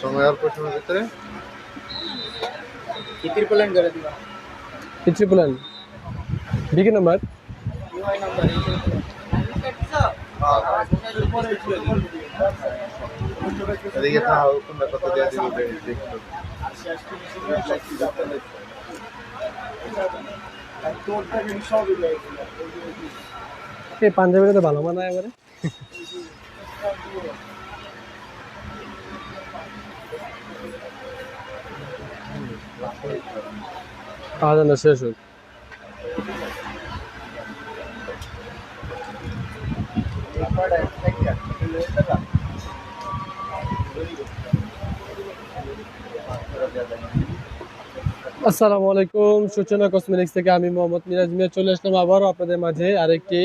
সময় অল্প সময়ের ভিতরে? ট্রিপল লাইন করে দিবা? এই ট্রিপল নাইন বিকে নাম্বার? এদিকে থাও কোনটা কত দিয়ে দিবি দেখো এই পাঞ্জাবিটা তো ভালো মানায় এবারে পাওয়া যায় না শেষ হোক। আসসালামু আলাইকুম, সূচনা কসমেটিক্স থেকে আমি মোহাম্মদ মিরাজ মিয়া চলে আসলাম আবারও আপনাদের মাঝে আরেকটি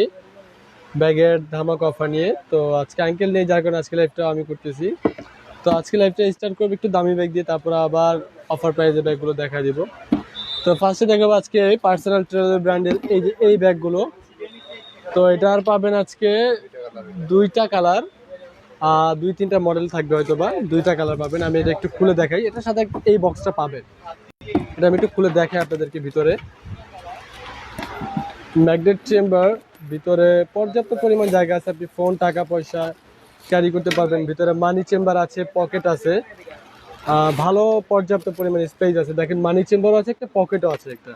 ব্যাগের ধামাক অফার নিয়ে। তো আজকে আঙ্কেল নেই, যার কারণে আজকে লাইভটা আমি করতেছি। তো আজকে লাইভটা স্টার্ট করব একটু দামি ব্যাগ দিয়ে, তারপর আবার অফার প্রাইজের ব্যাগগুলো দেখা দিব। তো ফার্স্টে দেখাবো আজকে পার্সোনাল ট্রেলার ব্র্যান্ডের এই যে, এই ব্যাগগুলো তো এটা আর পাবেন আজকে দুইটা কালার দুই তিনটা মডেল থাকবে হয়তো বা দুইটা কালার পাবেন। আমি এটা একটু খুলে দেখাই। এটার সাথে এই বক্সটা পাবেন। এটা আমি একটু খুলে দেখাই আপনাদেরকে ভিতরে। ম্যাগনেট চেম্বার ভিতরে পর্যাপ্ত পরিমাণ জায়গা আছে আপনি ফোন টাকা, পয়সা ক্যারি করতে পারবেন। ভিতরে মানি চেম্বার আছে পকেট আছে। ভালো পর্যাপ্ত পরিমাণ স্পেস আছে। দেখেন মানি চেম্বারও আছে একটা পকেটও আছে একটা।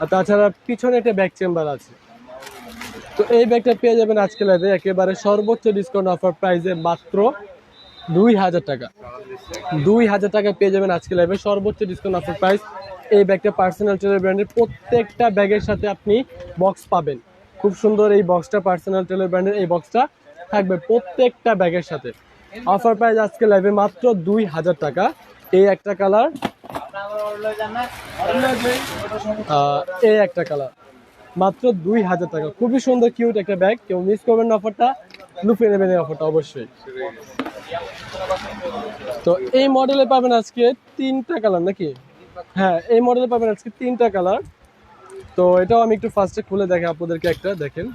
আর তাছাড়া পিছনে একটা ব্যাক চেম্বার আছে। তো এই ব্যাগটা পেয়ে যাবেন আজকে লাইভে একেবারে সর্বোচ্চ ডিসকাউন্ট অফার প্রাইসে মাত্র দুই হাজার টাকা। দুই হাজার টাকা পেয়ে যাবেন আজকে লাইভে সর্বোচ্চ ডিসকাউন্ট অফার প্রাইস এই ব্যাগটা পার্সোনাল টেলার ব্র্যান্ডের প্রত্যেকটা ব্যাগের সাথে আপনি বক্স পাবেন। খুব সুন্দর এই বক্সটা পার্সোনাল টেলার ব্র্যান্ডের এই বক্সটা থাকবে প্রত্যেকটা ব্যাগের সাথে। অফার প্রাইস আজকে লাইভে মাত্র দুই হাজার টাকা। এই একটা কালার এই একটা কালার মাত্র দুই হাজার টাকা। খুবই সুন্দর কিউট একটা ব্যাগ কেউ মিস করবেন না অফারটা লুফে নেবেন এই অফারটা অবশ্যই। তো এই মডেলে পাবেন আজকে তিনটা কালার নাকি? হ্যাঁ এই মডেলে পাবেন আজকে তিনটা কালার তো এটাও আমি একটু ফার্স্টে খুলে দেখে আপনাদেরকে একটা, দেখেন।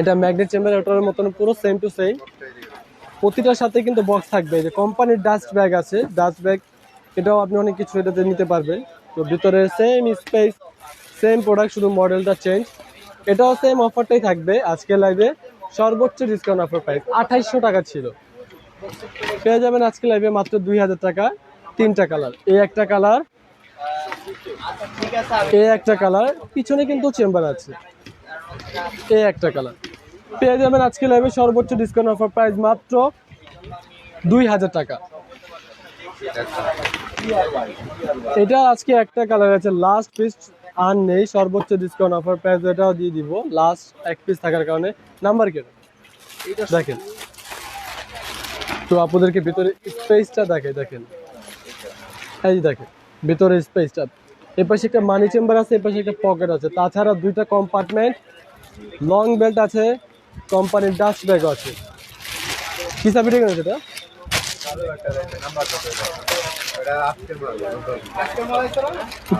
এটা ম্যাগনেট চেম্বার ওটার মতন পুরো সেম টু সেম প্রতিটার সাথে কিন্তু বক্স থাকবে। যে কোম্পানির ডাস্ট ব্যাগ আছে ডাস্ট ব্যাগ এটাও আপনি অনেক কিছু এটাতে নিতে পারবেন। তো ভিতরে সেম স্পেস সেম প্রোডাক্ট শুধু মডেলটা চেঞ্জ এটাও সেম অফারটাই থাকবে আজকে লাইভে সর্বোচ্চ ডিসকাউন্ট অফার প্রাইস আঠাইশশো টাকা ছিল। পেয়ে যাবেন আজকে লাইভে মাত্র দুই হাজার টাকা। তিনটা কালার এই একটা কালার এই একটা কালার পিছনে কিন্তু চেম্বার আছে। এই একটা কালার পেয়ে যাবেন আজকে লাইভে সর্বোচ্চ ডিসকাউন্ট অফার প্রাইস মাত্র দুই হাজার টাকা। এটা আজকে একটা কালার আছে লাস্ট পিস আর নেই, সর্বোচ্চ ডিসকাউন্ট অফার প্রাইস এটাও দিয়ে দিব। লাস্ট এক পিস থাকার কারণে নাম্বার কেন দেখেন। তো আপনাদেরকে ভিতরে স্পেসটা দেখে দেখেন। এই দেখেন, ভিতরে স্পেসটা এর পাশে একটা মানি চেম্বার আছে এর পাশে একটা পকেট আছে। তাছাড়া দুইটা কম্পার্টমেন্ট লং বেল্ট আছে কোম্পানির ডাস্ট ব্যাগ আছে। কি কেন সেটা এটা?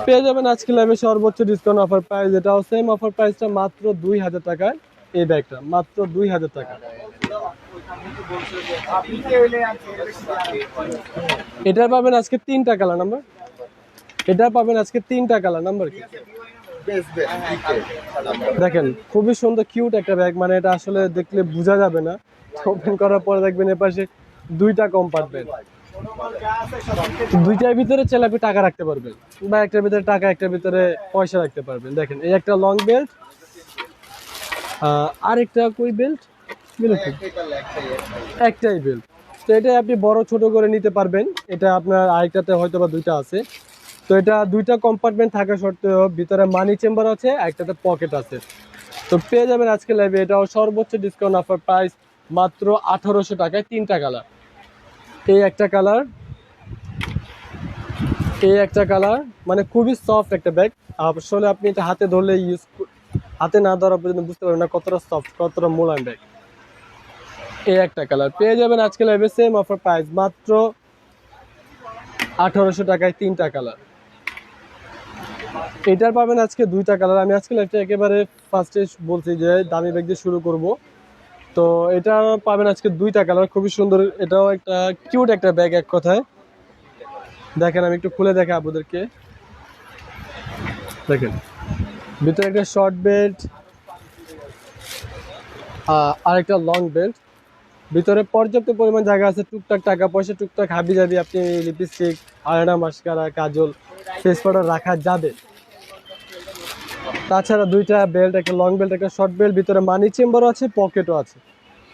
পেয়ে যাবেন আজকে লাইভে সর্বোচ্চ ডিসকাউন্ট অফার প্রাইস এটাও সেম অফার প্রাইসটা মাত্র দুই হাজার টাকায় এই ব্যাগটা মাত্র দুই হাজার টাকা। এটা পাবেন আজকে তিনটা কালার নাম্বার এটা পাবেন আজকে তিনটা কালার নাম্বার কি? দেখেন খুবই সুন্দর কিউট একটা ব্যাগ মানে এটা আসলে দেখলে বোঝা যাবে না। ওপেন করার পরে দেখবেন এর পাশে দুইটা কম্পার্টমেন্ট দুইটার ভিতরে চাইলে আপনি টাকা রাখতে পারবেন বা একটার ভিতরে টাকা একটার ভিতরে পয়সা রাখতে পারবেন। দেখেন এই একটা লং বেল্ট আর একটা কই বেল্ট একটাই বেল্ট তো এটা আপনি বড় ছোট করে নিতে পারবেন। এটা আপনার আরেকটাতে হয়তো বা দুইটা আছে। তো এটা দুইটা কম্পার্টমেন্ট থাকা সত্ত্বেও ভিতরে মানি চেম্বার আছে একটাতে পকেট আছে। তো পেয়ে যাবেন আজকে লাইভে এটাও সর্বোচ্চ ডিসকাউন্ট অফার প্রাইস মাত্র আঠারোশো টাকায় তিনটা কালার এই একটা কালার এই একটা কালার মানে খুবই সফট একটা ব্যাগ আসলে আপনি এটা হাতে ধরলে ইউজ হাতে না ধরা পর্যন্ত বুঝতে পারবেন না কতটা সফট কতটা মোলায়েম ব্যাগ এই একটা কালার পেয়ে যাবেন আজকে লাইভে সেম অফার প্রাইস মাত্র আঠারোশো টাকায় তিনটা কালার এটার পাবেন আজকে দুইটা কালার। আমি আজকে লাইভটা একেবারে ফার্স্টে বলছি যে দামি ব্যাগ দিয়ে শুরু করব। তো এটা পাবেন আজকে দুইটা কালার, খুবই সুন্দর। এটাও একটা কিউট একটা ব্যাগ এক কথায়। দেখেন, আমি একটু খুলে দেখে আপনাদেরকে। দেখেন, ভিতরে একটা শর্ট বেল্ট আর একটা লং বেল্ট ভিতরে পর্যাপ্ত পরিমাণ জায়গা আছে, টুকটাক টাকা পয়সা, টুকটাক হাবি যাবি আপনি লিপস্টিক, আয়না, মাস্কারা, কাজল ফেস পাউডার রাখা যাবে। তাছাড়া দুইটা বেল্ট একটা লং বেল্ট একটা শর্ট বেল্ট ভিতরে মানি চেম্বারও আছে পকেটও আছে।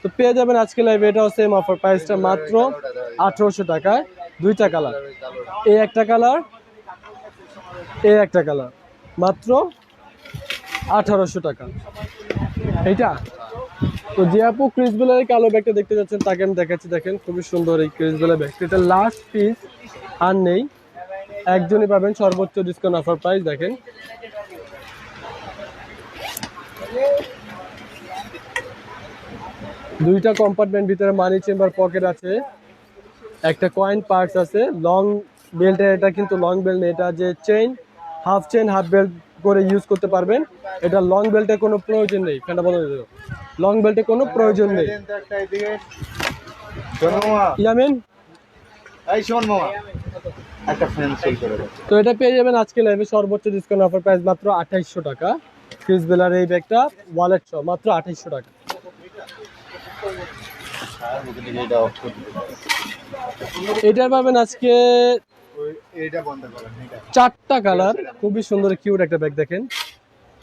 তো পেয়ে যাবেন আজকে লাইভে এটাও সেম অফার প্রাইসটা মাত্র আঠারোশো টাকায়, দুইটা কালার এই একটা কালার এই একটা কালার মাত্র আঠারোশো টাকা। এইটা? তো যে আপু ক্রিস বেলার কালো ব্যাগটা দেখতে যাচ্ছেন, তাকে আমি দেখাচ্ছি, দেখেন, খুবই সুন্দর এই ক্রিস বেলার ব্যাগটা এটা লাস্ট পিস আর নেই। একজনই পাবেন, সর্বোচ্চ ডিসকাউন্ট অফার প্রাইস দেখেন। দুইটা কম্পার্টমেন্ট ভিতরে মানি চেম্বার পকেট আছে। একটা কয়েন পার্টস আছে। লং বেল্টের এটা কিন্তু লং বেল্ট এটা যে chain half chain half belt করে ইউজ করতে পারবেন। এটা লং বেল্টের কোনো প্রয়োজন নেই। ফ্যানটা বন্ধ লং বেল্টের কোনো প্রয়োজন নেই। তো ইয়ামিন এটা পেয়ে যাবেন আজকে লাইভে সর্বোচ্চ ডিসকাউন্ট অফার প্রাইস মাত্র আঠাইশশো টাকা। ক্রিস বেলার এই ব্যাগটা ওয়ালেট সহ মাত্র আঠাইশশো টাকা। এটার পাবেন আজকে চারটা কালার খুবই সুন্দর কিউট একটা ব্যাগ দেখেন।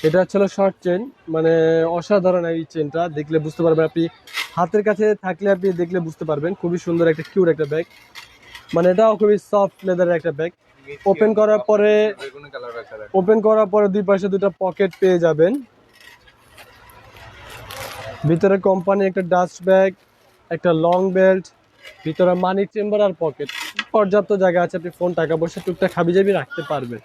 এটা ছিল শর্ট চেন মানে অসাধারণ এই চেনটা দেখলে বুঝতে পারবেন আপনি। হাতের কাছে থাকলে আপনি দেখলে বুঝতে পারবেন, খুবই সুন্দর একটা কিউট একটা ব্যাগ মানে এটাও খুবই সফট লেদারের একটা ব্যাগ ওপেন করার পরে ওপেন করার পরে দুই পাশে দুটো পকেট পেয়ে যাবেন। ভিতরে কোম্পানি একটা ডাস্ট ব্যাগ একটা লং বেল্ট ভিতরে মানি চেম্বার আর পকেট পর্যাপ্ত জায়গা আছে, আপনি ফোন টাকা পয়সা টুকটাক খাবি যাবি রাখতে পারবেন।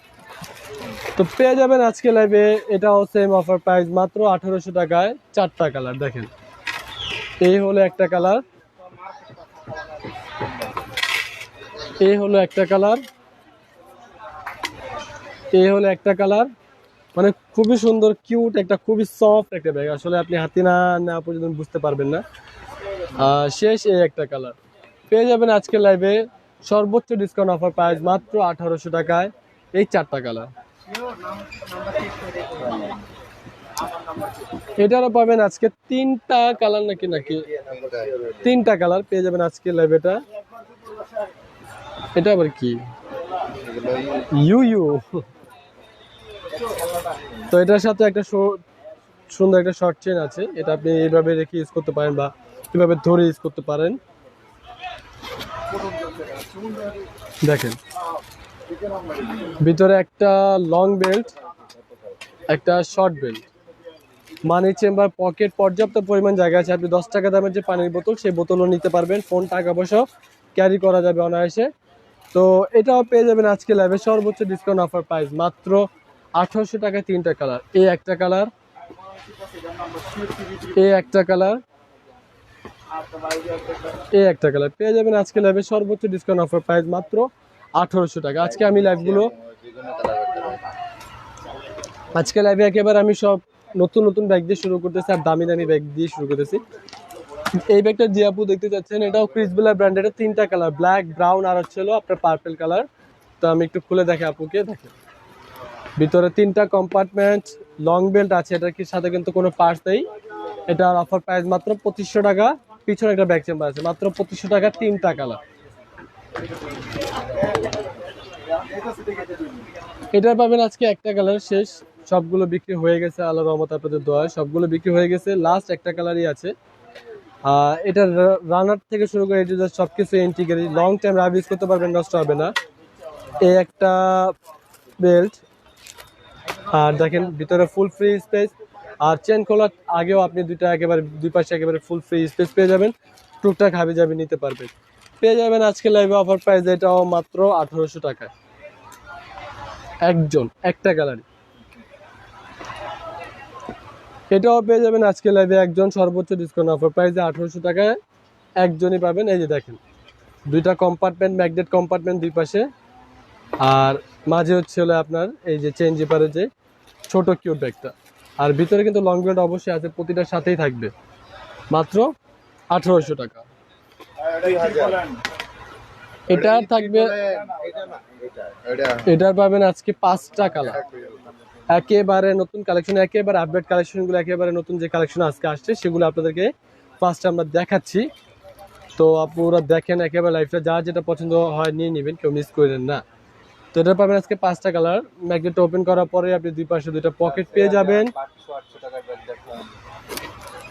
তো পেয়ে যাবেন আজকে লাইভে এটাও সেম অফার প্রাইস মাত্র আঠারোশো টাকায় চারটা কালার দেখেন। এই হলো একটা কালার এই হলো একটা কালার এই হলো একটা কালার মানে খুবই সুন্দর কিউট একটা খুবই সফট একটা ব্যাগ আসলে আপনি হাতি না না পর্যন্ত বুঝতে পারবেন না। শেষ এই একটা কালার পেয়ে যাবেন আজকে লাইভে সর্বোচ্চ ডিসকাউন্ট অফার প্রাইস মাত্র আঠারোশো টাকায় এই চারটা কালার এটারও পাবেন আজকে তিনটা কালার নাকি নাকি? তিনটা কালার পেয়ে যাবেন আজকে লাইভেটা এটা। আবার কি? ইউ ইউ তো এটার সাথে একটা সুন্দর একটা শর্ট চেন আছে। এটা আপনি এইভাবে রেখে ইউজ করতে পারেন বা এভাবে ধরে ইউজ করতে পারেন। দেখেন। ভিতরে একটা লং বেল্ট একটা short belt money chamber pocket পর্যাপ্ত পরিমাণ জায়গা আছে। আপনি দশ টাকা দামের যে পানির বোতল, সেই বোতলও নিতে পারবেন। ফোন টাকা পয়সাও ক্যারি করা যাবে অনায়াসে। তো এটাও পেয়ে যাবেন আজকে লাইভে সর্বোচ্চ ডিসকাউন্ট অফার প্রাইস মাত্র আঠারোশো টাকায় তিনটা কালার এই একটা কালার এই একটা কালার এই একটা কালার পেয়ে যাবেন আজকে লাইভে সর্বোচ্চ ডিসকাউন্ট অফার প্রাইস মাত্র আঠারোশো টাকা। আজকে আমি লাইভগুলো আজকে লাইভে একেবারে আমি সব নতুন নতুন ব্যাগ দিয়ে শুরু করতেছি আর দামি দামি ব্যাগ দিয়ে শুরু করতেছি। এই ব্যাগটা যে আপু দেখতে চাচ্ছেন, এটাও ক্রিসবেলা ব্র্যান্ডের তিনটা কালার ব্ল্যাক ব্রাউন আর হচ্ছে আপনার পার্পেল কালার তো আমি একটু খুলে দেখে আপুকে দেখে। ভিতরে তিনটা কম্পার্টমেন্ট লং বেল্ট আছে, এটার কি সাথে কিন্তু কোনো পার্স নেই। এটার অফার প্রাইস মাত্র পঁচিশশো টাকা, পিছনে একটা ব্যাগ চেম্বার আছে, মাত্র পঁচিশশো টাকা তিনটা কালার এটার পাবেন আজকে একটা কালার শেষ। সবগুলো বিক্রি হয়ে গেছে আল্লাহ রহমত, আপনাদের দোয়া সবগুলো বিক্রি হয়ে গেছে লাস্ট একটা কালারই আছে। এটা রানার থেকে শুরু করে এটা সব কিছু এন্টিগ্রি লং টাইম রাব ইউজ করতে পারবেন, নষ্ট হবে না। এই একটা বেল্ট আর দেখেন, ভিতরে ফুল ফ্রি স্পেস আর চেন খোলার আগেও আপনি দুইটা একেবারে, দুই পাশে একেবারে ফুল ফ্রি স্পেস পেয়ে যাবেন। টুকটাক হাবি যাবে নিতে পারবেন। পেয়ে যাবেন আজকে লাইভে অফার প্রাইস এটাও মাত্র আঠারোশো টাকায়। একজন, একটা গ্যালারি এটাও পেয়ে যাবেন আজকে লাইভে একজন, সর্বোচ্চ ডিসকাউন্ট অফার প্রাইসে আঠারোশো টাকায়। একজনই পাবেন, এই যে দেখেন, দুইটা কম্পার্টমেন্ট ম্যাগনেট কম্পার্টমেন্ট দুই পাশে। আর মাঝে হচ্ছে হলো আপনার, এই যে চেঞ্জ জিপারের যে ছোট কিউট ব্যাগটা আর ভিতরে কিন্তু লং বেল্ট অবশ্যই আছে প্রতিটার সাথেই থাকবে। মাত্র আঠারোশো টাকা। এটা থাকবে এটা না এটা এটা এটার পাবেন আজকে পাঁচটা কালার একেবারে নতুন কালেকশন একেবারে আপডেট কালেকশনগুলো একেবারে নতুন যে কালেকশন আজকে আসছে সেগুলো আপনাদেরকে ফার্স্ট আমরা দেখাচ্ছি। তো আপনারা দেখেন একেবারে লাইফটা যা যেটা পছন্দ হয় নিয়ে নেবেন কেউ মিস করেন না। তো এটা পাবেন আজকে পাঁচটা কালার ম্যাগনেট ওপেন করার পরে আপনি দুই পাশে দুইটা পকেট পেয়ে যাবেন। ব্যাগ দেখলাম।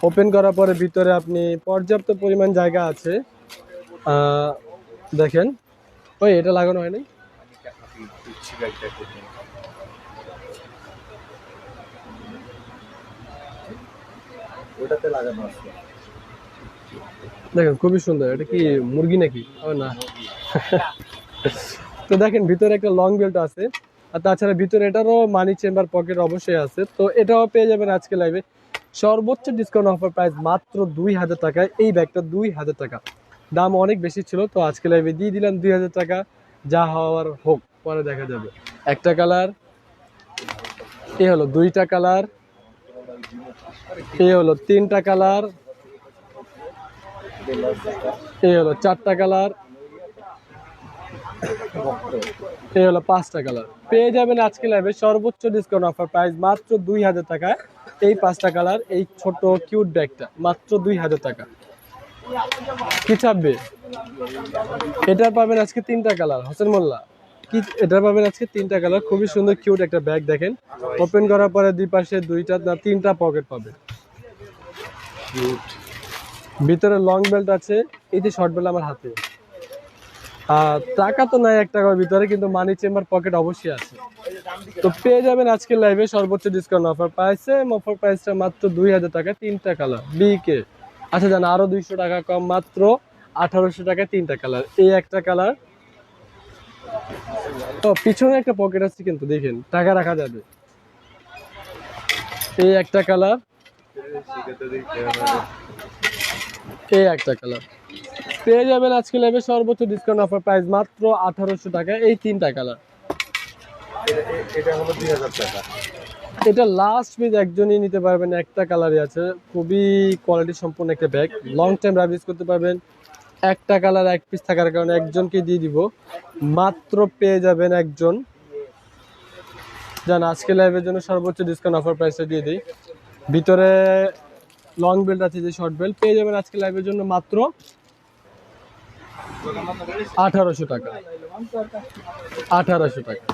ওপেন করার পরে ভিতরে আপনি পর্যাপ্ত পরিমাণ জায়গা আছে। দেখেন। ওই এটা লাগানো হয় নাই দেখুন ওটাতে লাগানো আছে। দেখেন খুবই সুন্দর। এটা কি মুরগি নাকি? ও না। তো দেখেন ভিতরে একটা লং বেল্ট আছে। আর তাছাড়া ভিতরে এটারও মানি চেম্বার পকেট অবশ্যই আছে। তো এটাও পেয়ে যাবেন আজকে লাইভে সর্বোচ্চ ডিসকাউন্ট অফার প্রাইস মাত্র দুই হাজার টাকায়। এই ব্যাগটা দুই হাজার টাকা। দাম অনেক বেশি ছিল, তো আজকে লাইভে দিয়ে দিলাম দুই হাজার টাকা। যা হওয়ার হোক, পরে দেখা যাবে। একটা কালার এ হলো দুইটা কালার এ হলো তিনটা কালার এ হলো চারটা কালার এই হলো পাঁচটা কালার পেয়ে যাবেন আজকে লাইভে সর্বোচ্চ ডিসকাউন্ট অফার প্রাইস মাত্র দুই হাজার টাকা। এই পাঁচটা কালার এই ছোট কিউট ব্যাগটা মাত্র দুই হাজার টাকা। কি চাপবে এটা পাবেন আজকে তিনটা কালার, হোসেন মোল্লা। কি, এটা পাবেন আজকে তিনটা কালার, খুবই সুন্দর কিউট একটা ব্যাগ দেখেন। ওপেন করার পরে দুই পাশে দুইটা না, তিনটা পকেট পাবেন। ভিতরে লং বেল্ট আছে, এই যে শর্ট বেল্ট আমার হাতে। আর টাকা তো নাই এক টাকার ভিতরে, কিন্তু মানি চেম্বার পকেট অবশ্যই আছে। তো পেয়ে যাবেন আজকে লাইভে সর্বোচ্চ ডিসকাউন্ট অফার প্রাইসে অফার প্রাইসটা মাত্র দুই হাজার টাকা, তিনটা কালার বিকে আচ্ছা জান, আরও দুইশো টাকা কম, মাত্র আঠারোশো টাকা তিনটা কালার এই একটা কালার তো পিছনে একটা পকেট আছে কিন্তু, দেখেন, টাকা রাখা যাবে। এই একটা কালার এই একটা কালার পেয়ে যাবেন আজকে লাইভে সর্বোচ্চ ডিসকাউন্ট অফার প্রাইস মাত্র আঠারোশো টাকা, এই তিনটা কালার এটা হলো দুই হাজার টাকা। এটা লাস্ট পিস একজনই নিতে পারবেন, একটা কালারই আছে। খুবই কোয়ালিটি সম্পূর্ণ একটা ব্যাগ লং টাইম রাইভ ইউজ করতে পারবেন। একটা কালার এক পিস থাকার কারণে একজনকে দিয়ে দিব। মাত্র পেয়ে যাবেন একজন। জান, আজকে লাইভের জন্য সর্বোচ্চ ডিসকাউন্ট অফার প্রাইসটা দিয়ে দিই। ভিতরে লং বেল্ট আছে যে শর্ট বেল্ট পেয়ে যাবেন আজকে লাইভের জন্য মাত্র আঠারোশো টাকা। আঠারোশো টাকা।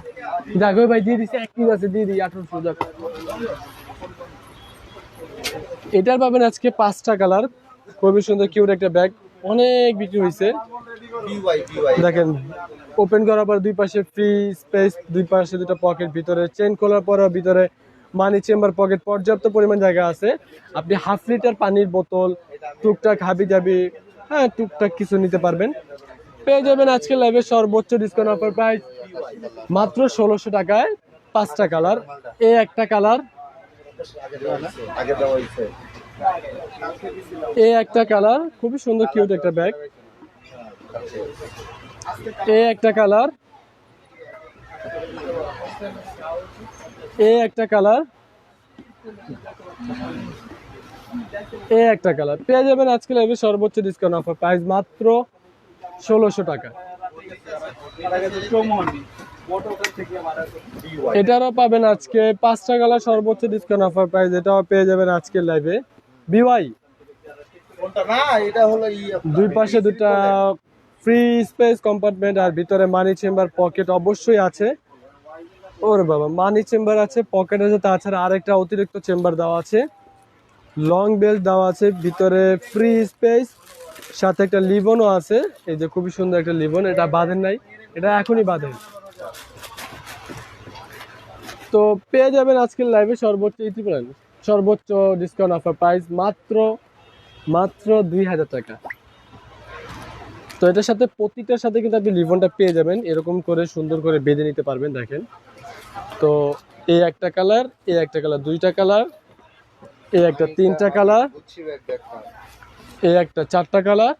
দেখো ভাই, দিয়ে আছে, দিয়ে দিই, আঠারোশো টাকা এটার পাবেন আজকে পাঁচটা কালার, খুবই সুন্দর কিউট একটা ব্যাগ অনেক বিক্রি হয়েছে দেখেন ওপেন করার পর দুই পাশে ফ্রি স্পেস দুই পাশে দুটো পকেট ভিতরে চেন খোলার পর ভিতরে মানি চেম্বার পকেট পর্যাপ্ত পরিমাণ জায়গা আছে। আপনি হাফ লিটার পানির বোতল, টুকটাক হাবি যাবি হ্যাঁ টুকটাক কিছু নিতে পারবেন। পেয়ে যাবেন আজকে লাইভে সর্বোচ্চ ডিসকাউন্ট অফার প্রাইস মাত্র ষোলোশো টাকায় পাঁচটা কালার। এ একটা কালার। এ একটা কালার। খুবই সুন্দর কিউট একটা ব্যাগ এ একটা কালার। এ একটা কালার। এ একটা কালার। পেয়ে যাবেন আজকে লাইভে সর্বোচ্চ ডিসকাউন্ট অফার প্রাইস মাত্র ষোলোশো টাকা। এটারও পাবেন আজকে পাঁচটা কালার সর্বোচ্চ ডিসকাউন্ট অফার প্রাইস এটাও পেয়ে যাবেন আজকের লাইভে বিওয়াই দুই পাশে দুটা ফ্রি স্পেস কম্পার্টমেন্ট আর ভিতরে মানি চেম্বার পকেট অবশ্যই আছে। ওরে বাবা মানি চেম্বার আছে পকেট আছে তাছাড়া আরেকটা অতিরিক্ত চেম্বার দেওয়া আছে। লং বেল্ট দেওয়া আছে ভিতরে ফ্রি স্পেস সাথে একটা লিবনও আছে। এই যে খুবই সুন্দর একটা লিবন, এটা বাঁধেন নাই। এটা এখনই বাঁধেন। তো পেয়ে যাবেন আজকের লাইভে সর্বোচ্চ ইতি প্ল্যান সর্বোচ্চ ডিসকাউন্ট অফার প্রাইস মাত্র মাত্র দুই হাজার টাকা। তো এটার সাথে প্রতিটার সাথে কিন্তু আপনি লিভনটা পেয়ে যাবেন। এরকম করে সুন্দর করে বেঁধে নিতে পারবেন, দেখেন। তো এই একটা কালার এই একটা কালার দুইটা কালার এই একটা তিনটা কালার এই একটা চারটা কালার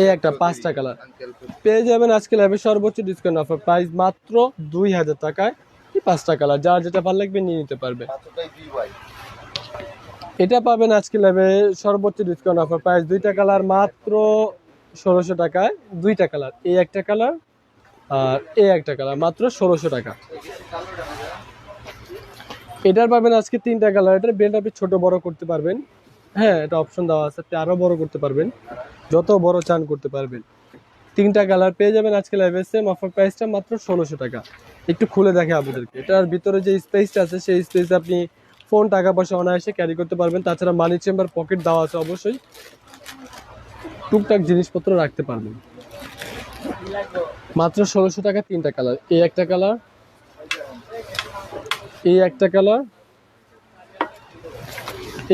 এই একটা পাঁচটা কালার পেয়ে যাবেন আজকে লাইভে সর্বোচ্চ ডিসকাউন্ট অফার প্রাইস মাত্র দুই হাজার টাকায়। পাঁচটা কালার যার যেটা ভালো লাগবে নিয়ে নিতে পারবে। এটা পাবেন আজকে ল্যাবে সর্বোচ্চ ডিসকাউন্ট অফার প্রাইস দুইটা কালার মাত্র ষোলোশো টাকায়। দুইটা কালার এই একটা কালার আর এই একটা কালার মাত্র ষোলোশো টাকা। এটার পাবেন আজকে তিনটা কালার এটার বেল্ট আপনি ছোটো বড় করতে পারবেন। হ্যাঁ এটা অপশন দেওয়া আছে। আপনি আরও বড় করতে পারবেন। যত বড় চান করতে পারবেন। তিনটা কালার পেয়ে যাবেন আজকে লাইভ সেম অফার প্রাইসটা মাত্র ষোলোশো টাকা। একটু খুলে দেখে আপনাদেরকে। এটার ভিতরে যে স্পেসটা আছে, সেই স্পেসে আপনি ফোন টাকা পয়সা অনায়াসে ক্যারি করতে পারবেন। তাছাড়া মানি চেম্বার পকেট দেওয়া আছে অবশ্যই। টুকটাক জিনিসপত্র রাখতে পারবেন। মাত্র ষোলোশো টাকা তিনটা কালার এই একটা কালার এই একটা কালার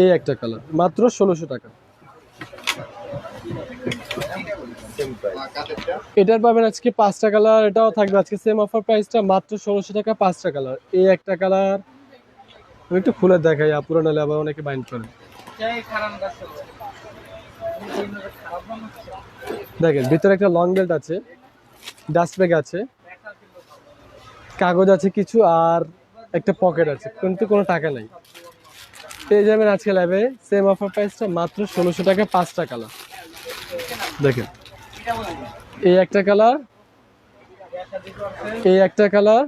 এই একটা কালার। মাত্র ষোলোশো টাকা। এটার পাবেন আজকে পাঁচটা কালার, এটাও থাকবে আজকে সেম অফার প্রাইসটা মাত্র ষোলোশো টাকা, পাঁচটা কালার। এই একটা কালার, আমি একটু খুলে দেখাই, আপুরা নাহলে আবার অনেকে বাইন্ড করে। দেখেন, ভিতরে একটা লং বেল্ট আছে ডাস্ট ব্যাগ আছে, কাগজ আছে কিছু, আর একটা পকেট আছে। কিন্তু কোনো টাকা নেই। পেয়ে যাবেন আজকে ল্যাবে সেম অফার প্রাইসটা মাত্র ষোলোশো টাকা, পাঁচটা কালার দেখেন। এই একটা কালার এই একটা কালার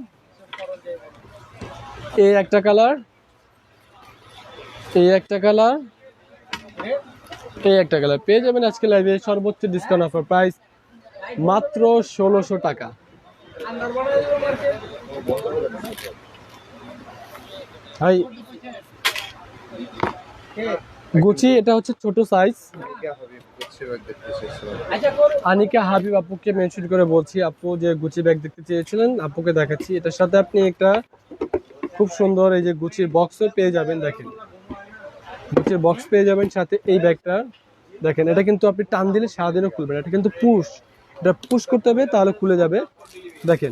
এই একটা কালার এই একটা কালার এই একটা কালার পেয়ে যাবেন আজকে লাইভে সর্বোচ্চ ডিসকাউন্ট অফার প্রাইস মাত্র ষোলোশো টাকা। হাই গুচি, এটা হচ্ছে ছোট সাইজ আনিকা হাবিব আপুকে মেনশন করে বলছি, আপু যে গুচি ব্যাগ দেখতে চেয়েছিলেন, আপুকে দেখাচ্ছি। এটার সাথে আপনি একটা খুব সুন্দর এই যে গুচির বক্সও পেয়ে যাবেন, দেখেন। গুচির বক্স পেয়ে যাবেন, সাথে এই ব্যাগটা দেখেন। এটা কিন্তু আপনি টান দিলে সারাদিনও খুলবে না, এটা কিন্তু পুশ এটা পুশ করতে হবে, তাহলে খুলে যাবে। দেখেন,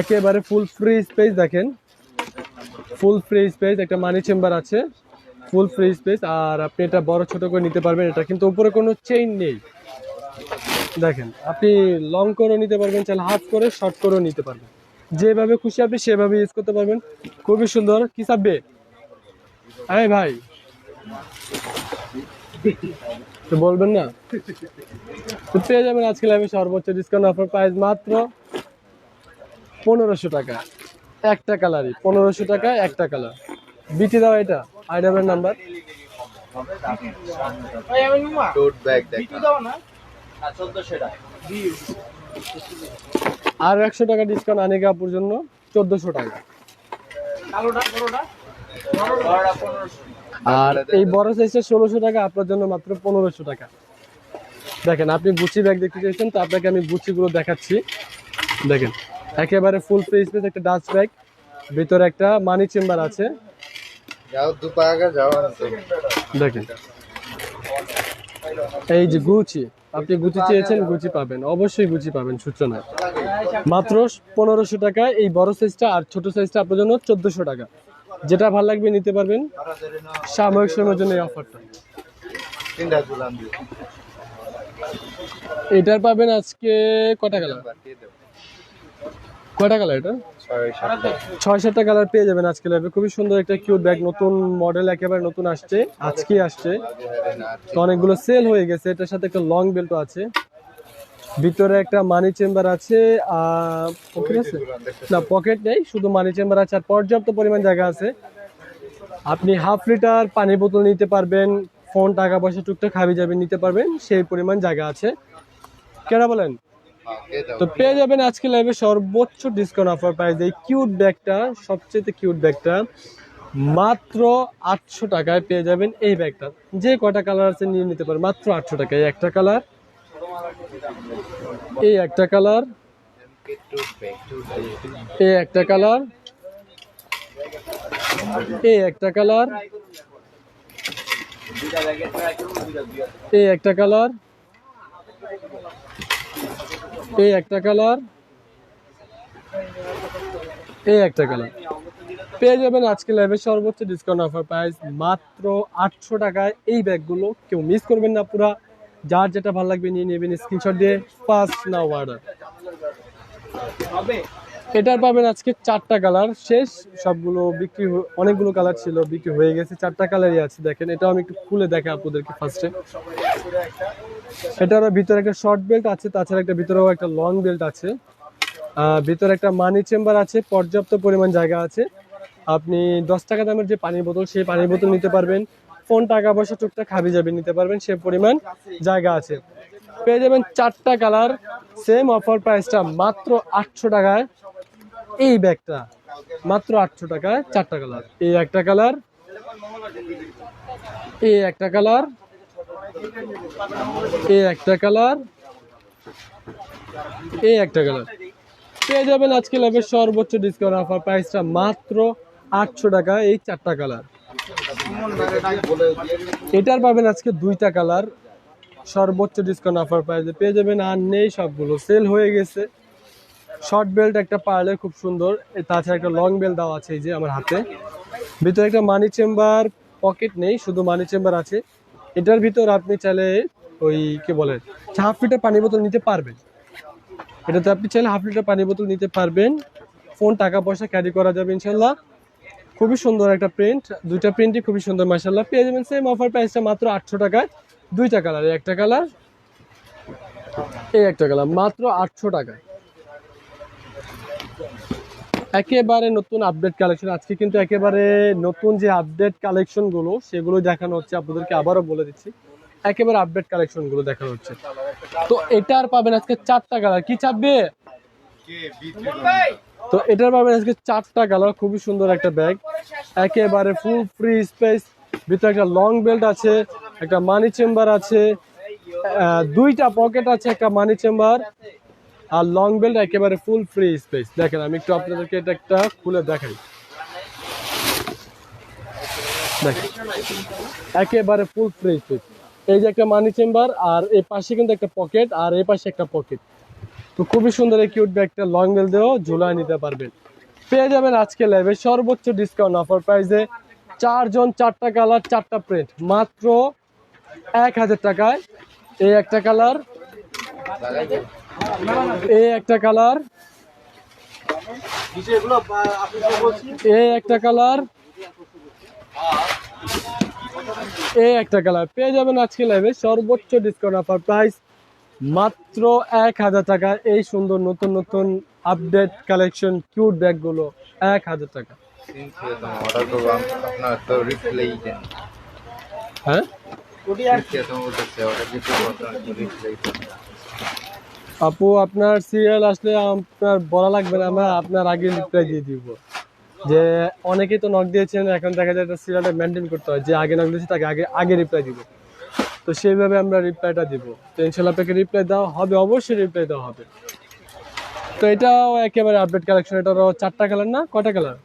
একেবারে ফুল ফ্রি স্পেস দেখেন। ফুল ফ্রি স্পেস একটা মানি চেম্বার আছে। ফুল ফ্রি স্পেস আর আপনি এটা বড় ছোট করে নিতে পারবেন। এটা কিন্তু উপরে কোনো চেইন নেই। দেখেন, আপনি লং করেও নিতে পারবেন, চাইলে হাফ করে শর্ট করেও নিতে পারবেন। যেভাবে খুশি আপনি সেভাবে ইউজ করতে পারবেন। খুবই সুন্দর। কি সাববে এই ভাই। তো বলবেন না? তো পেয়ে যাবেন আজকে আমি সর্বোচ্চ ডিসকাউন্ট অফার প্রাইস মাত্র পনেরোশো টাকা। একটা কালারই পনেরোশো টাকা, একটা কালার বিটি দাও এটা। আইডাবের নাম্বার দেখা। আর একশো টাকা ডিসকাউন্ট আনিকা আপুর জন্য চোদ্দশো টাকা। আর এই বড় সাইজটা ষোলোশো টাকা আপনার জন্য মাত্র পনেরোশো টাকা। দেখেন আপনি গুচি ব্যাগ দেখতে চাইছেন তো আপনাকে আমি গুচিগুলো দেখাচ্ছি। দেখেন একেবারে ফুল ফেস পেস একটা ডাস্ট ব্যাগ ভিতরে একটা মানি চেম্বার আছে। দেখেন এই যে গুচি আপনি গুচি চেয়েছেন গুচি পাবেন। অবশ্যই গুচি পাবেন সূচনায়। মাত্র পনেরোশো টাকা এই বড় সাইজটা আর ছোট সাইজটা আপনার জন্য চোদ্দশো টাকা। যেটা ভালো লাগবে নিতে পারবেন সাময়িক সময়ের জন্য এই অফারটা এটার পাবেন আজকে কটা কালার? দেবো। কালার এটা? ছয় সাতটা কালার পেয়ে যাবেন আজকে লাইভে খুবই সুন্দর একটা কিউট ব্যাগ নতুন মডেল একেবারে নতুন আসছে আজকে আসছে। তো অনেকগুলো সেল হয়ে গেছে, এটার সাথে একটা লং বেল্টও আছে। ভিতরে একটা মানি চেম্বার আছে আর আছে? না পকেট নেই, শুধু মানি চেম্বার আছে, আর পর্যাপ্ত পরিমাণ জায়গা আছে। আপনি হাফ লিটার পানির বোতল নিতে পারবেন ফোন টাকা পয়সা টুকটাক খাবি যাবে নিতে পারবেন, সেই পরিমাণ জায়গা আছে। কেনা বলেন? তো পেয়ে যাবেন আজকে লাইভে সর্বোচ্চ ডিসকাউন্ট অফার প্রাইস এই কিউট ব্যাগটা সবচেয়ে কিউট ব্যাগটা। মাত্র আটশো টাকায় পেয়ে যাবেন এই ব্যাগটা। যে কটা কালার আছে নিয়ে নিতে পারেন। মাত্র আটশো টাকায়। একটা কালার এই একটা কালার এই একটা কালার এই একটা কালার এই একটা কালার এই একটা কালার। এই একটা কালার। পেয়ে যাবেন আজকে লাইভে সর্বোচ্চ ডিসকাউন্ট অফার প্রাইস মাত্র আটশো টাকায়। এই ব্যাগগুলো কেউ মিস করবেন না পুরা। যার যেটা ভালো লাগবে নিয়ে নেবেন স্ক্রিনশট দিয়ে। ফার্স্ট নাও অর্ডার এটার পাবেন আজকে চারটা কালার। শেষ, সবগুলো বিক্রি অনেকগুলো কালার ছিল, বিক্রি হয়ে গেছে। চারটা কালারই আছে, দেখেন। এটাও আমি একটু খুলে দেখে আপনাদেরকে ফার্স্টে এটারও ভিতরে একটা শর্ট বেল্ট আছে, তাছাড়া একটা ভিতরেও একটা লং বেল্ট আছে। ভিতরে একটা মানি চেম্বার আছে, পর্যাপ্ত পরিমাণ জায়গা আছে। আপনি দশ টাকা দামের যে পানির বোতল, সেই পানির বোতল নিতে পারবেন। ফোন টাকা পয়সা টুকটাক খাবি যাবে নিতে পারবেন, সে পরিমাণ জায়গা আছে। পেয়ে যাবেন চারটা কালার সেম অফার প্রাইসটা মাত্র আটশো টাকায়। এই ব্যাগটা। মাত্র আটশো টাকায় চারটা কালার। এই একটা কালার, এই একটা কালার, এই একটা কালার, এই একটা কালার। পেয়ে যাবেন আজকে লাভের সর্বোচ্চ ডিসকাউন্ট অফার প্রাইসটা মাত্র আটশো টাকা এই চারটা কালার। এটার পাবেন আজকে দুইটা কালার। সর্বোচ্চ ডিসকাউন্ট অফার প্রাইসে পেয়ে যাবেন আর নেই, সবগুলো সেল হয়ে গেছে। শর্ট বেল্ট একটা পারলে খুব সুন্দর। তাছাড়া একটা লং বেল্ট দেওয়া আছে এই যে আমার হাতে। ভিতরে একটা মানি চেম্বার পকেট নেই, শুধু মানি চেম্বার আছে। এটার ভিতর আপনি চাইলে ওই কি বলেন হাফ লিটার পানি বোতল নিতে পারবেন। এটাতে আপনি চাইলে হাফ লিটার পানি বোতল নিতে পারবেন। ফোন টাকা পয়সা ক্যারি করা যাবে ইনশাল্লাহ খুবই সুন্দর একটা প্রিন্ট দুইটা প্রিন্টই খুবই সুন্দর মাসাল্লাহ পেয়ে যাবেন সেম অফার প্রাইসটা মাত্র আটশো টাকায়। দুইটা কালার একটা কালার এই একটা কালার মাত্র আটশো টাকা একেবারে নতুন আপডেট কালেকশন আজকে কিন্তু একেবারে নতুন যে আপডেট কালেকশনগুলো, সেগুলো দেখানো হচ্ছে। আপনাদেরকে আবারও বলে দিচ্ছি, একেবারে আপডেট কালেকশনগুলো দেখানো হচ্ছে। তো এটার পাবেন আজকে চারটা কালার কি চাপবে? তো এটার পাবেন আজকে চারটা কালার খুবই সুন্দর একটা ব্যাগ একেবারে ফুল ফ্রি স্পেস ভিতরে একটা লং বেল্ট আছে, একটা মানি চেম্বার আছে দুইটা পকেট আছে, একটা মানি চেম্বার আর লং বেল্ট একেবারে ফুল ফ্রি স্পেস দেখেন, আমি একটু আপনাদেরকে এটা একটা খুলে দেখাই। একেবারে ফুল ফ্রি স্পেস এই যে একটা মানি চেম্বার আর এই পাশে কিন্তু একটা পকেট আর এই পাশে একটা পকেট তো খুবই সুন্দর এই কিউট ব্যাগটা লং বেল দিয়েও ঝুলায় নিতে পারবেন। পেয়ে যাবেন আজকে লাইভে সর্বোচ্চ ডিসকাউন্ট অফার প্রাইসে চারজন চারটা কালার চারটা প্রিন্ট মাত্র এক হাজার টাকায় এই একটা কালার এই একটা কালার। এই একটা কালার। এই একটা কালার। পেয়ে যাবেন আজকে লাইভে সর্বোচ্চ ডিসকাউন্ট অফার প্রাইস মাত্র এক হাজার টাকা। এই সুন্দর নতুন নতুন আপডেট কালেকশন কিউট ব্যাগগুলো এক হাজার টাকা। হ্যাঁ? আপু, আপনার সিরিয়াল আসলে আপনার বলা লাগবে না, আমরা আপনার আগে রিপ্লাই দিয়ে দিব। যে অনেকেই তো নক দিয়েছেন, এখন দেখা যায় সিরিয়ালটা মেনটেন করতে হয়। যে আগে নক দিয়েছে, তাকে আগে আগে রিপ্লাই দিব। তো সেইভাবে আমরা রিপ্লাইটা দিব। তো ইনশাল্লাহ আপনাকে রিপ্লাই দেওয়া হবে, অবশ্যই রিপ্লাই দেওয়া হবে। তো এটাও একেবারে আপডেট কালেকশন এটারও চারটা কালার না? কটা কালার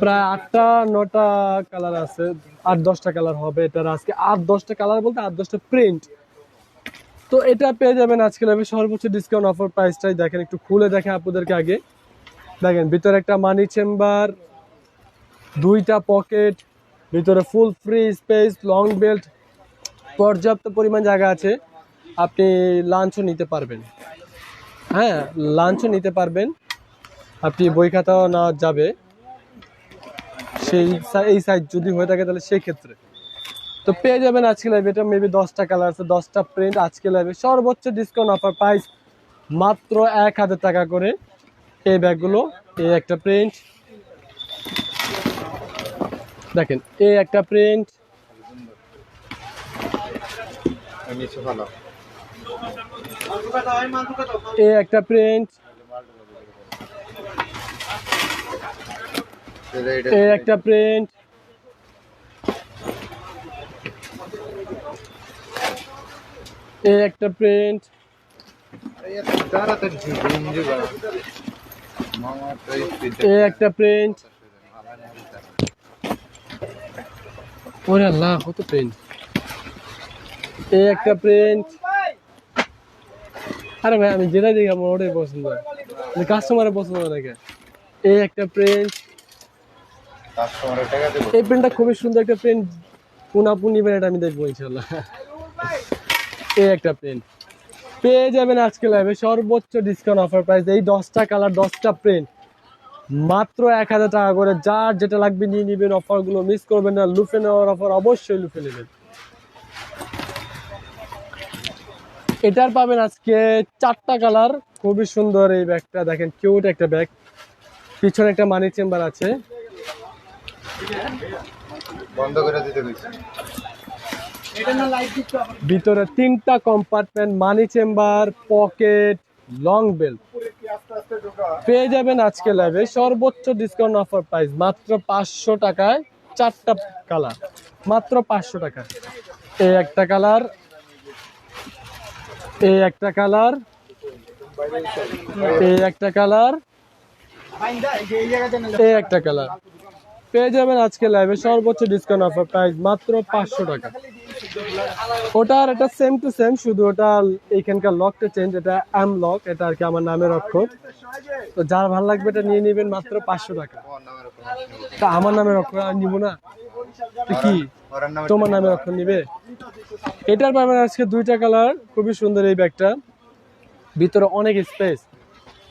প্রায় আটটা, নটা কালার আছে। আট, দশটা কালার হবে। এটার আজকে আট, দশটা কালার বলতে আট, দশটা প্রিন্ট তো এটা পেয়ে যাবেন আজকে আমি সর্বোচ্চ ডিসকাউন্ট অফার প্রাইসটাই দেখেন, একটু খুলে দেখেন আপনাদেরকে আগে। দেখেন, ভিতরে একটা মানি চেম্বার দুইটা পকেট ভিতরে full free space long belt পর্যাপ্ত পরিমাণ জায়গা আছে। আপনি লাঞ্চও নিতে পারবেন। হ্যাঁ লাঞ্চও নিতে পারবেন। আপনি বই খাতাও নেওয়া যাবে। সেই এই সাইজ যদি হয়ে থাকে তাহলে সেই ক্ষেত্রে তো পেয়ে যাবেন আজকে লাইভে এটা মেবি দশটা কালার আছে, দশটা প্রিন্ট আজকে লাইভে সর্বোচ্চ ডিসকাউন্ট অফার প্রাইস মাত্র এক হাজার টাকা করে। এই ব্যাগগুলো, এই একটা প্রিন্ট দেখেন, এই একটা প্রিন্ট এই একটা প্রিন্ট এই একটা প্রিন্ট এই একটা প্রিন্ট এই একটা প্রিন্ট ওরে আল্লাহ কত প্রিন্ট এই একটা প্রিন্ট আরে ভাই আমি যেটা দেখি আমার ওটাই পছন্দ। কাস্টমারের পছন্দ নাকি এই একটা প্রিন্ট এই প্রিন্টটা খুবই সুন্দর একটা প্রিন্ট পুনা পুনি এটা আমি দেখব ইনশাল্লাহ এই একটা প্রিন্ট পেয়ে যাবেন আজকে লাইভে সর্বোচ্চ ডিসকাউন্ট অফার প্রাইস এই দশটা কালার দশটা প্রিন্ট মাত্র এক হাজার টাকা করে। যার যেটা লাগবে নিয়ে নিবেন। অফারগুলো মিস করবেন না। লুফে নেওয়ার অফার অবশ্যই লুফে নেবেন। এটার পাবেন আজকে চারটা কালার খুবই সুন্দর এই ব্যাগটা। দেখেন কিউট একটা ব্যাগ পিছনে একটা মানি চেম্বার আছে। বন্ধ করে দিতে ভিতরে তিনটা compartment money chamber pocket long belt পেয়ে যাবেন আজকে লাইভে সর্বোচ্চ ডিসকাউন্ট অফার প্রাইস মাত্র পাঁচশো টাকায় চারটা কালার মাত্র পাঁচশো টাকা এই একটা কালার এই একটা কালার এই একটা কালার এই একটা কালার পেয়ে যাবেন আজকে লাইভে সর্বোচ্চ ডিসকাউন্ট অফার প্রাইস মাত্র পাঁচশো টাকা। ওটার এটা সেম টু সেম শুধু ওটা এইখানকার লকটা চেঞ্জ এটা এম লক এটা আর কি আমার নামের অক্ষর। তো যার ভালো লাগবে এটা নিয়ে নেবেন মাত্র পাঁচশো টাকা। তা আমার নামের অক্ষর আর নিবো না? কি? তোমার নামের অক্ষর নিবে? এটার পাবেন আজকে দুইটা কালার খুবই সুন্দর এই ব্যাগটা ভিতরে অনেক স্পেস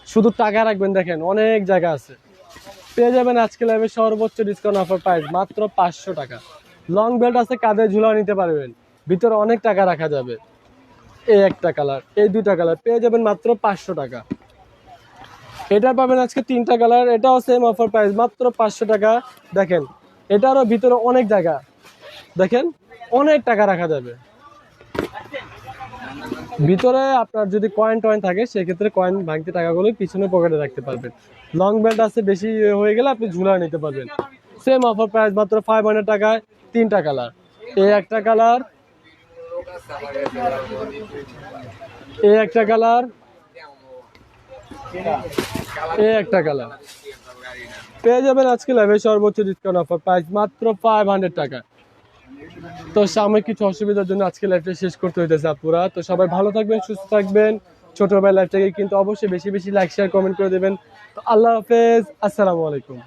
শুধু টাকা রাখবেন দেখেন, অনেক জায়গা আছে। পেয়ে যাবেন আজকে লাইভে সর্বোচ্চ ডিসকাউন্ট অফার প্রাইস মাত্র পাঁচশো টাকা। লং বেল্ট আছে, কাঁধে ঝুলাও নিতে পারবেন। ভিতরে অনেক টাকা রাখা যাবে। এই একটা কালার, এই দুইটা কালার। পেয়ে যাবেন মাত্র পাঁচশো টাকা। এটা পাবেন আজকে তিনটা কালার, এটাও সেম অফার প্রাইস মাত্র পাঁচশো টাকা। দেখেন, এটারও ভিতরে অনেক জায়গা। দেখেন, অনেক টাকা রাখা যাবে। ভিতরে আপনার যদি কয়েন টয়েন থাকে, সেক্ষেত্রে কয়েন ভাঙতে টাকাগুলো পিছনে পকেটে রাখতে পারবেন। লং বেল্ট আছে, বেশি হয়ে গেলে আপনি ঝুলা নিতে পারবেন। সেম অফার প্রাইস মাত্র ফাইভ হান্ড্রেড টাকায়। তিনটা কালার। এই একটা কালার, এই একটা কালার, এই একটা কালার। পেয়ে যাবেন আজকে লাইভে সর্বোচ্চ ডিসকাউন্ট অফার প্রাইস মাত্র ফাইভ হান্ড্রেড টাকা। তো সাময়িক কিছু অসুবিধার জন্য আজকে লাইভটা শেষ করতে হইতেছে আপুরা। তো সবাই ভালো থাকবেন, সুস্থ থাকবেন। ছোট ভাই লাইভটাকে কিন্তু অবশ্যই বেশি বেশি লাইক শেয়ার কমেন্ট করে দেবেন। তো আল্লাহ হাফেজ, আসসালামু আলাইকুম।